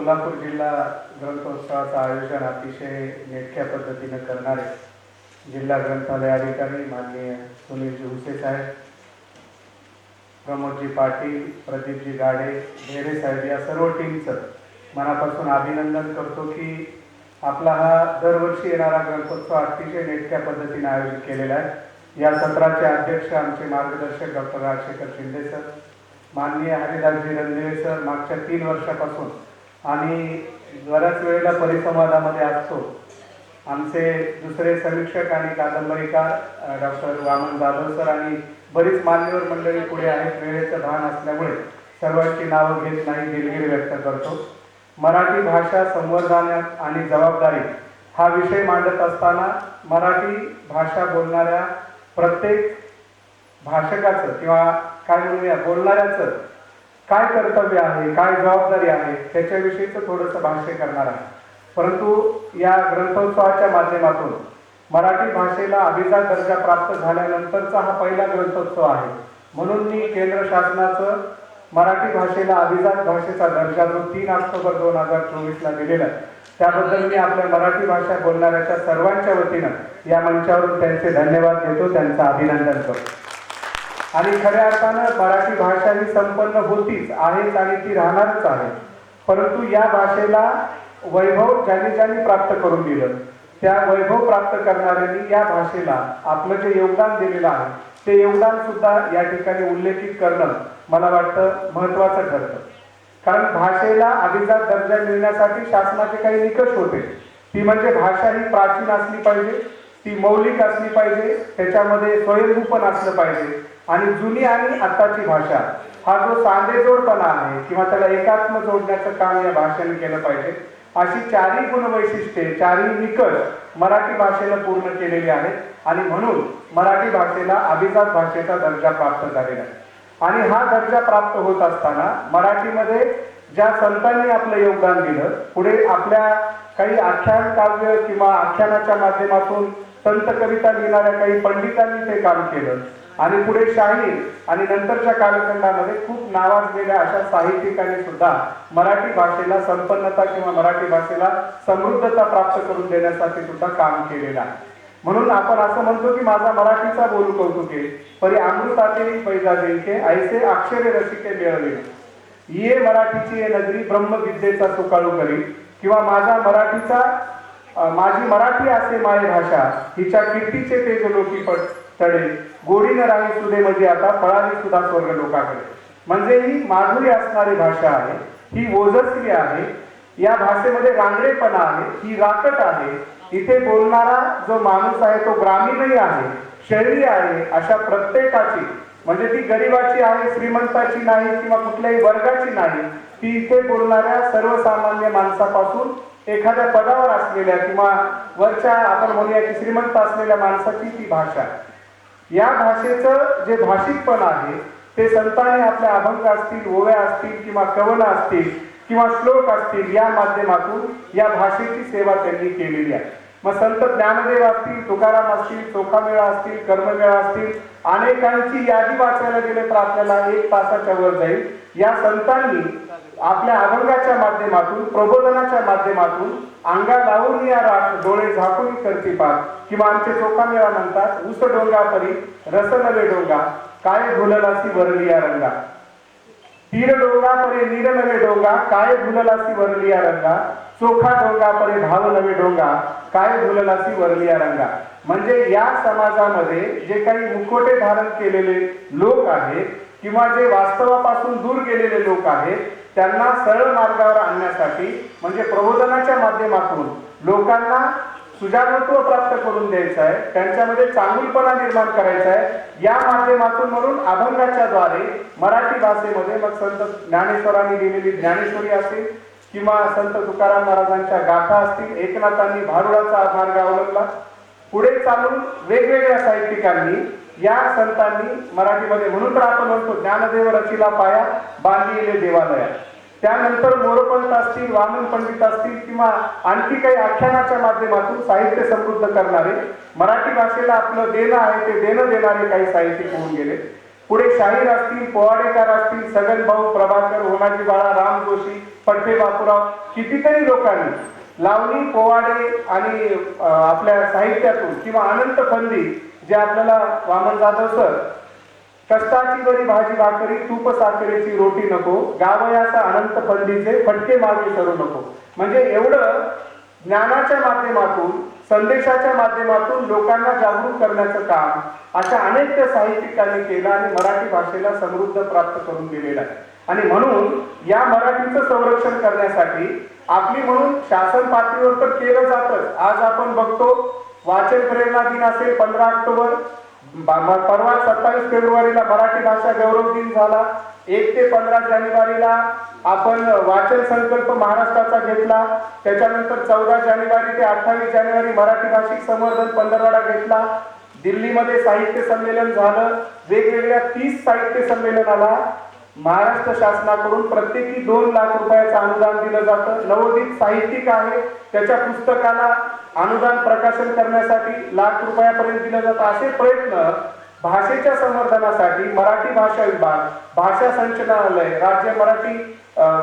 सोलापूर जिल्हा ग्रंथोत्सवाचं आयोजन अतिशय नेटक्या पद्धतीनं करणारे जिल्हा ग्रंथालय अधिकारी माननीय सुनीलजी हुसे साहेब प्रमोदजी पाटील प्रदीपजी गाडे ढेरे साहेब या सर्व टीमचं मनापासून अभिनंदन करतो की आपला हा दरवर्षी येणारा ग्रंथोत्सव अतिशय नेटक्या पद्धतीने आयोजित केलेला आहे. या सत्राचे अध्यक्ष आमचे मार्गदर्शक डॉक्टर राजशेखर शिंदे सर माननीय हरिदासजी रणदिवे सर मागच्या तीन वर्षापासून आणि बऱ्याच वेळेला परिसंवादामध्ये असतो. आमचे दुसरे समीक्षक आणि कादंबरीकार डॉक्टर वामन जाधव सर आणि बरीच मान्यवर मंडळी पुढे आहेत. वेळेचं भान असल्यामुळे सर्वांची नावं घेत नाही दिलगिरी व्यक्त करतो. मराठी भाषा संवर्धनात आणि जबाबदारी हा विषय मांडत असताना मराठी भाषा बोलणाऱ्या प्रत्येक भाषकाचं किंवा काय म्हणूया बोलणाऱ्याचं काय कर्तव्य आहे काय जबाबदारी आहे त्याच्याविषयीचं थोडंसं भाष्य करणार आहे. परंतु या ग्रंथोत्सवाच्या माध्यमातून मराठी भाषेला अभिजात दर्जा प्राप्त झाल्यानंतरचा हा पहिला ग्रंथोत्सव आहे. म्हणून मी केंद्र शासनाचं मराठी भाषेला अभिजात भाषेचा दर्जा जो तीन ऑक्टोबर दोन हजार चोवीसला दिलेला आहे त्याबद्दल मी आपल्या मराठी भाषा बोलणाऱ्याच्या सर्वांच्या वतीनं या मंचावरून त्यांचे धन्यवाद देतो त्यांचं अभिनंदन करतो. आणि खऱ्या अर्थानं मराठी भाषा ही संपन्न होतीच आहेच आणि ती राहणारच आहे. परंतु या भाषेला वैभव ज्यांनी ज्यांनी प्राप्त करून दिलं त्या वैभव प्राप्त करणाऱ्यांनी या भाषेला आपलं जे योगदान दिलेलं आहे ते योगदान सुद्धा या ठिकाणी उल्लेखित करणं मला वाटतं महत्वाचं ठरतं. कारण भाषेला अभिजात दर्जा मिळण्यासाठी शासनाचे काही निकष होते. ती म्हणजे भाषा ही प्राचीन असली पाहिजे ती मौलिक असली पाहिजे त्याच्यामध्ये स्वयंभूपण असलं पाहिजे. आणि जुनी आणि आत्ताची भाषा हा जो सांधेजोडपणा आहे किंवा त्याला एकात्म जोडण्याचं काम या भाषेने केलं पाहिजे अशी चारही गुणवैशिष्ट्ये चारही निकष मराठी भाषेनं पूर्ण केलेली आहेत. आणि म्हणून मराठी भाषेला अभिजात भाषेचा दर्जा प्राप्त झालेला आहे. आणि हा दर्जा प्राप्त होत असताना मराठीमध्ये ज्या संतांनी आपलं योगदान दिलं पुढे आपल्या काही आख्यान काव्य किंवा आख्यानाच्या माध्यमातून संत कविता लिहिणाऱ्या काही पंडितांनी ते काम केलं. आणि पुढे शाहीर आणि नंतरच्या कालखंडामध्ये खूप नावाजलेल्या अशा साहित्यिकांनी सुद्धा मराठी भाषेला संपन्नता किंवा मराठी भाषेला समृद्धता प्राप्त करून देण्यासाठी सुद्धा काम केलेलं आहे. म्हणून आपण असं म्हणतो की माझा मराठीचा बोलू कौतुके परी अमृताचे पैजा देखे ऐसे अक्षरे रसिके मिळवले. ये मराठीची ये नजरी ब्रह्मविद्येचा सुकाळू करी किंवा माझा मराठीचा माझी मराठी असे माय भाषा हिच्या कीर्तीचे तेज लोकी पट तडे गोडीनं राही सुदे म्हणजे आता पळाली सुद्धा स्वर्ग लोकाकडे. म्हणजे ही माधुरी असणारी भाषा आहे ही ओजस्वी आहे या भाषेमध्ये रांगडेपणा आहे ही राकट आहे. इथे बोलणारा जो माणूस आहे तो ग्रामीणही आहे शहरी आहे अशा प्रत्येकाची. म्हणजे ती गरिबाची आहे श्रीमंताची नाही किंवा कुठल्याही वर्गाची नाही ती इथे बोलणाऱ्या सर्वसामान्य माणसापासून एखाद्या पदावर असलेल्या किंवा वरच्या आपण म्हणूया की श्रीमंत असलेल्या माणसाची ती भाषा. या भाषेचं जे भाषिकपण आहे ते संतांनी आपल्या अभंग असतील ओव्या असतील किंवा कवन असतील किंवा श्लोक असतील या माध्यमातून या भाषेची सेवा त्यांनी केलेली आहे. मग संत ज्ञानदेव असतील तुकाराम असतील चोखामेळा असतील कर्ममेळा असतील अनेकांची यादी वाचायला गेले तर आपल्याला एक तासाच्या वर जाईल. या संतांनी आपल्या अभंगाच्या माध्यमातून प्रबोधनाच्या माध्यमातून अंगा लावून या राख डोळे झाकून करते पार. किंवा आमचे चोखामेळा म्हणतात उस डोंगा परी रस नवे डोंगा काय भुललासी वरली या रंगा? तीर डोंगा परे नीर नवे डोंगा काय भुललासी वरलिया रंगा? चोखा डोंगा परे भाव नवे डोंगा काय भुललासी वरलिया रंगा? म्हणजे या समाजामध्ये जे काही मुखोटे धारण केलेले लोक आहेत किंवा जे वास्तवापासून दूर गेलेले लोक आहेत त्यांना सरळ मार्गावर आणण्यासाठी म्हणजे प्रबोधनाच्या माध्यमातून लोकांना सुजाणत्व प्राप्त करून द्यायचं आहे त्यांच्यामध्ये चांगुलपणा निर्माण करायचा आहे या माध्यमातून म्हणून अभंगाच्या द्वारे मराठी भाषेमध्ये मग संत ज्ञानेश्वरांनी लिहिलेली ज्ञानेश्वरी असेल किंवा संत तुकाराम महाराजांच्या गाथा असतील एकनाथांनी भारुडाचा मार्ग अवलंबला पुढे चालून वेगवेगळ्या साहित्यिकांनी या संतांनी मराठीमध्ये म्हणून तर आपण म्हणतो ज्ञानदेव रचिला पाया बांधलेले देवालया. त्यानंतर मोरपंत असतील वामन पंडित असतील किंवा आणखी काही आख्यानाच्या माध्यमातून साहित्य समृद्ध करणारे मराठी भाषेला आपलं देणं आहे ते देणं देणारे काही साहित्यिक होऊन गेले. पुढे शाहीर असतील पोवाडेकर असतील सगन भाऊ प्रभाकर होनाजी बाळा राम जोशी पठ्ठे बापूराव कितीतरी लोकांनी लावणी पोवाडे आणि आपल्या साहित्यातून किंवा अनंत फंदी जे आपल्याला वामन जाधव सर कष्टाची बरी भाजी भाकरी तूप साखरेची रोटी नको गावयाचा अनंत फंदीचे फटके मागे सरू नको. म्हणजे एवढं ज्ञानाच्या माध्यमातून संदेशाच्या माध्यमातून लोकांना जागरूक करण्याचं काम अशा अनेक साहित्यिकांनी केलं आणि मराठी भाषेला समृद्ध प्राप्त करून दिलेलं आहे. आणि म्हणून या मराठीचं संरक्षण करण्यासाठी आपली म्हणून शासन पातळीवर तर केलं जातच. आज आपण बघतो वाचन प्रेरणा दिन असेल पंधरा ऑक्टोबर. परवा सत्तावीस फेब्रुवारीला मराठी भाषा गौरव दिन झाला. एक ते पंधरा जानेवारीला आपण वाचन संकल्प महाराष्ट्राचा घेतला. त्याच्यानंतर चौदा जानेवारी ते अठ्ठावीस जानेवारी मराठी भाषिक संवर्धन पंधरवाडा घेतला. दिल्लीमध्ये साहित्य संमेलन झालं. वेगवेगळ्या तीस साहित्य संमेलनाला महाराष्ट्र शासनाकडून प्रत्येकी दोन लाख रुपयाचं अनुदान दिलं जातं. नवोदित साहित्यिक आहे. त्याच्या पुस्तकाला अनुदान प्रकाशन करण्यासाठी लाख रुपयापर्यंत दिलं जातं. असे प्रयत्न भाषेच्या संवर्धनासाठी मराठी भाषा विभाग भाषा संचालनालय राज्य मराठी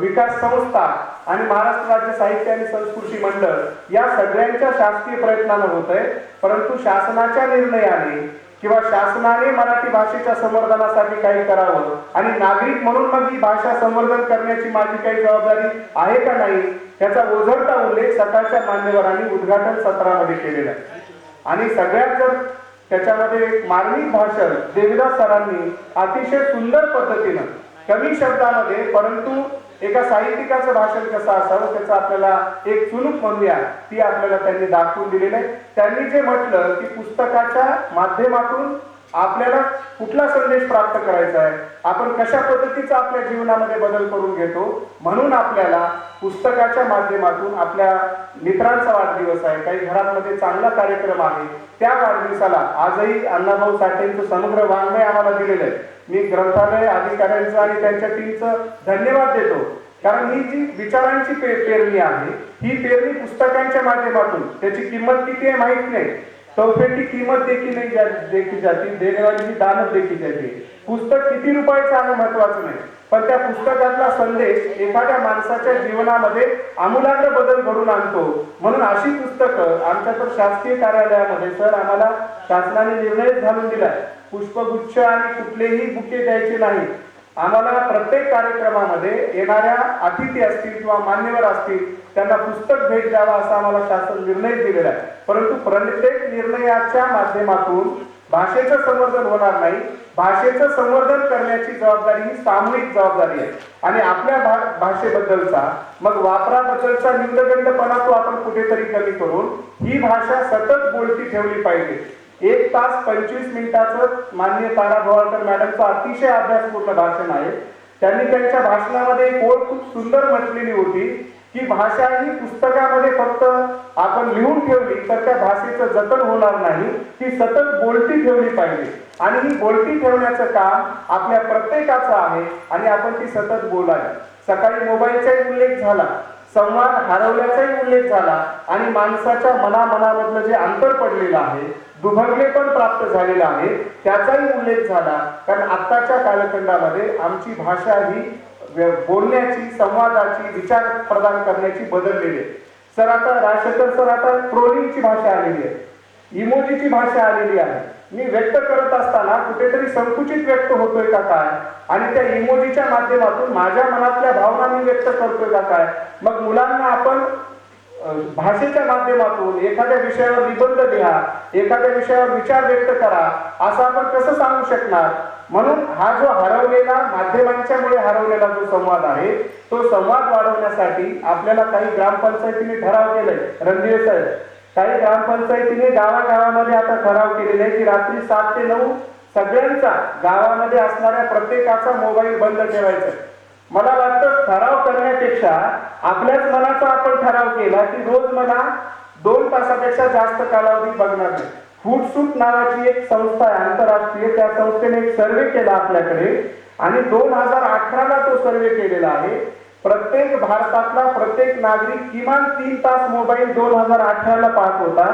विकास संस्था आणि महाराष्ट्र राज्य साहित्य आणि संस्कृती मंडळ या सगळ्यांच्या शासकीय प्रयत्नानं होत आहे परंतु शासनाच्या निर्णयाने किंवा शासनाने मराठी भाषेच्या संवर्धनासाठी काही करावं? आणि नागरिक म्हणून मग ही भाषा संवर्धन करण्याची माझी काही जबाबदारी आहे का नाही? त्याचा ओझरता उल्लेख सकाळच्या मान्यवरांनी उद्घाटन सत्रामध्ये केलेला आहे. आणि सगळ्यात जर त्याच्यामध्ये मार्मिक भाषण देविदास सरांनी अतिशय सुंदर पद्धतीनं कमी शब्दामध्ये परंतु एका साहित्यिकाचं भाषण कसं असावं त्याचं आपल्याला एक चुनूक म्हणूया ती आपल्याला त्यांनी दाखवून दिलेली आहे त्यांनी जे म्हटलं की पुस्तकाच्या माध्यमातून आपल्याला कुठला संदेश प्राप्त करायचा आहे? आपण कशा पद्धतीचा आपल्या जीवनामध्ये बदल करून घेतो? म्हणून आपल्याला पुस्तकाच्या माध्यमातून आपल्या मित्रांचा वाढदिवस आहे. काही घरांमध्ये चांगला कार्यक्रम आहे. त्या वाढदिवसाला आजही अण्णाभाऊ साठेंचं समग्र वाङ्मय आम्हाला दिलेलं आहे. मी ग्रंथालय अधिकाऱ्यांचं आणि त्यांच्या टीमचं धन्यवाद देतो. कारण ही जी विचारांची पे पेरणी आहे ही पेरणी पुस्तकांच्या माध्यमातून त्याची किंमत किती आहे माहीत नाही. तोफेची किंमत देखील नाही जा- देखी जाती. दानच देखील जाते. पुस्तक किती रुपयाचं आहे महत्वाचं नाही. पण त्या पुस्तकातला संदेश एखाद्या माणसाच्या जीवनामध्ये आमूलाग्र बदल घडून आणतो. म्हणून अशी पुस्तकं आमच्या तर शासकीय कार्यालयामध्ये सर आम्हाला शासनाने निर्णयच घालून दिलाय. पुष्पगुच्छ आणि कुठलेही बुके द्यायचे नाही आम्हाला प्रत्येक कार्यक्रमामध्ये येणाऱ्या अतिथी असतील किंवा मान्यवर असतील त्यांना पुस्तक भेट द्यावा असा आम्हाला शासन निर्णय दिलेला आहे. परंतु प्रत्येक निर्णयाच्या माध्यमातून भाषेचं संवर्धन होणार नाही. भाषेचं संवर्धन करण्याची जबाबदारी ही सामूहिक जबाबदारी आहे. आणि आपल्या भा- भाषेबद्दलचा मग वापराबद्दलचा निंदगंडपणा तो आपण कुठेतरी कमी करून ही भाषा सतत बोलती ठेवली पाहिजे. एक तास पंचवीस मिनिटाचं माननीय तारा भवाळकर मॅडमचं अतिशय अभ्यासपूर्ण भाषण आहे. त्यांनी त्यांच्या भाषणामध्ये एक ओळ खूप सुंदर म्हटलेली होती की भाषा ही पुस्तकामध्ये फक्त आपण लिहून ठेवली तर त्या भाषेचं जतन होणार नाही. ती सतत बोलती ठेवली पाहिजे. आणि ही बोलती ठेवण्याचं काम आपल्या प्रत्येकाचं आहे आणि आपण ती सतत बोलावी. सकाळी मोबाईलचाही उल्लेख झाला. संवाद हरवल्याचाही उल्लेख झाला आणि माणसाच्या मनामनामधलं जे अंतर पडलेलं आहे दुभगले पण प्राप्त झालेलं आहे त्याचाही उल्लेख झाला. कारण आत्ताच्या कालखंडामध्ये आमची भाषा ही बोलण्याची संवादाची विचार प्रदान करण्याची बदललेली आहे. सर आता राजशेखर सर आता ट्रोलिंगची भाषा आलेली आहे. इमोजीची भाषा आलेली आहे. मी व्यक्त करत असताना कुठेतरी संकुचित व्यक्त होतोय का काय? आणि त्या इमोजीच्या माध्यमातून माझ्या मनातल्या भावना मी व्यक्त करतोय का काय? मग मुलांना आपण भाषेच्या माध्यमातून एखाद्या विषयावर निबंध लिहा एखाद्या विषयावर विचार व्यक्त करा असं आपण कसं सांगू शकणार? म्हणून हा जो हरवलेला माध्यमांच्यामुळे हरवलेला जो संवाद आहे तो संवाद वाढवण्यासाठी आपल्याला काही ग्रामपंचायतीने ठराव केलाय. रणधीर साहेब काही ग्रामपंचायतीने गावागावामध्ये आता ठराव केलेले आहे की रात्री सात ते नऊ सगळ्यांचा गावामध्ये असणाऱ्या प्रत्येकाचा मोबाईल बंद ठेवायचा मला वाटतं ठराव करण्यापेक्षा आपल्याच मनाचा आपण ठराव केला की रोज मला दोन तासापेक्षा जास्त कालावधी बघणार नाही. फूडसूट नावाची एक संस्था आहे आंतरराष्ट्रीय त्या संस्थेने एक सर्वे केला आपल्याकडे आणि दोन हजार अठराला तो सर्वे केलेला आहे. प्रत्येक भारतातला प्रत्येक नागरिक किमान तीन तास मोबाईल दोन हजार अठराला पाहत होता.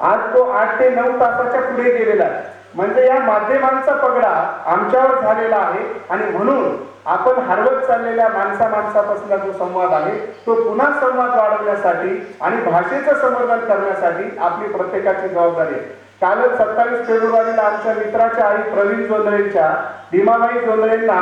आज तो आठ ते नऊ तासाच्या पुढे गेलेला आहे. म्हणजे या माध्यमांचा पगडा आमच्यावर झालेला आहे. आणि म्हणून आपण हरवत चाललेल्या माणसा माणसापासूनचा जो संवाद आहे तो पुन्हा संवाद वाढवण्यासाठी आणि भाषेचं संवर्धन करण्यासाठी आपली प्रत्येकाची जबाबदारी आहे. कालच सत्तावीस फेब्रुवारीला आमच्या मित्राच्या आई प्रवीण जोंधळेच्या भीमाबाई जोंधळेंना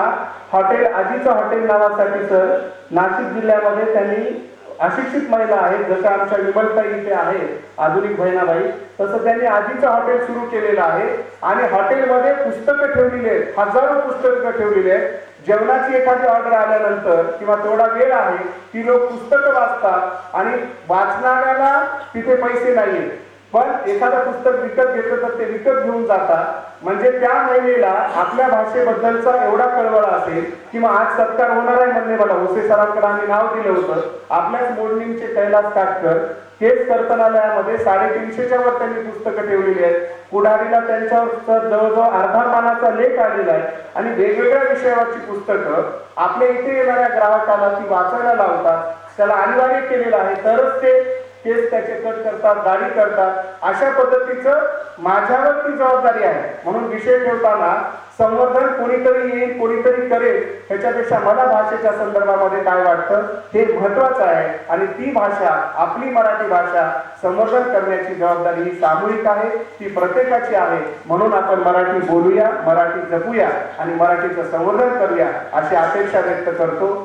हॉटेल आजीचं हॉटेल नावासाठी सर. नाशिक जिल्ह्यामध्ये त्यांनी अशिक्षित महिला आहेत जसं आमच्या विमलताई इथे आहे आधुनिक बहिणाबाई तसं त्यांनी आजीचं हॉटेल सुरू केलेलं आहे. आणि हॉटेलमध्ये पुस्तकं ठेवलेली आहेत हजारो पुस्तकं ठेवलेली आहेत. जेवणाची एखादी ऑर्डर आल्यानंतर किंवा तेवढा वेळ आहे ती लोक पुस्तकं वाचतात आणि वाचणाऱ्याला तिथे पैसे नाहीयेत. पण एखादं पुस्तक विकत घेतलं तर ते विकत घेऊन जातात. म्हणजे त्या महिलेला आपल्या भाषेबद्दलचा एवढा कळवळा असेल किंवा आज सत्कार होणार आहे म्हणणे मला होसे सरांकडे आम्ही नाव दिलं होतं. आपल्याच मोडणींचे कैलास काटकर केस कर्तनालयामध्ये साडेतीनशेच्या वर त्यांनी पुस्तकं ठेवलेली आहेत. पुढारीला त्यांच्यावर जवळजवळ अर्धा मानाचा लेख आलेला आहे. आणि वेगवेगळ्या विषयावरची पुस्तकं आपल्या इथे येणाऱ्या ग्राहकाला ती वाचायला लावतात. त्याला अनिवार्य केलेलं आहे. तरच ते केस त्याचे कट करतात दाढी करतात. अशा पद्धतीचं माझ्यावर ती जबाबदारी आहे. म्हणून विषय ठेवताना संवर्धन कोणीतरी येईल कोणीतरी करेल ह्याच्यापेक्षा मला भाषेच्या संदर्भामध्ये काय वाटतं हे महत्वाचं आहे. आणि ती भाषा आपली मराठी भाषा संवर्धन करण्याची जबाबदारी ही सामूहिक आहे ती प्रत्येकाची आहे. म्हणून आपण मराठी बोलूया मराठी जपूया आणि मराठीचं संवर्धन करूया अशी अपेक्षा व्यक्त करतो.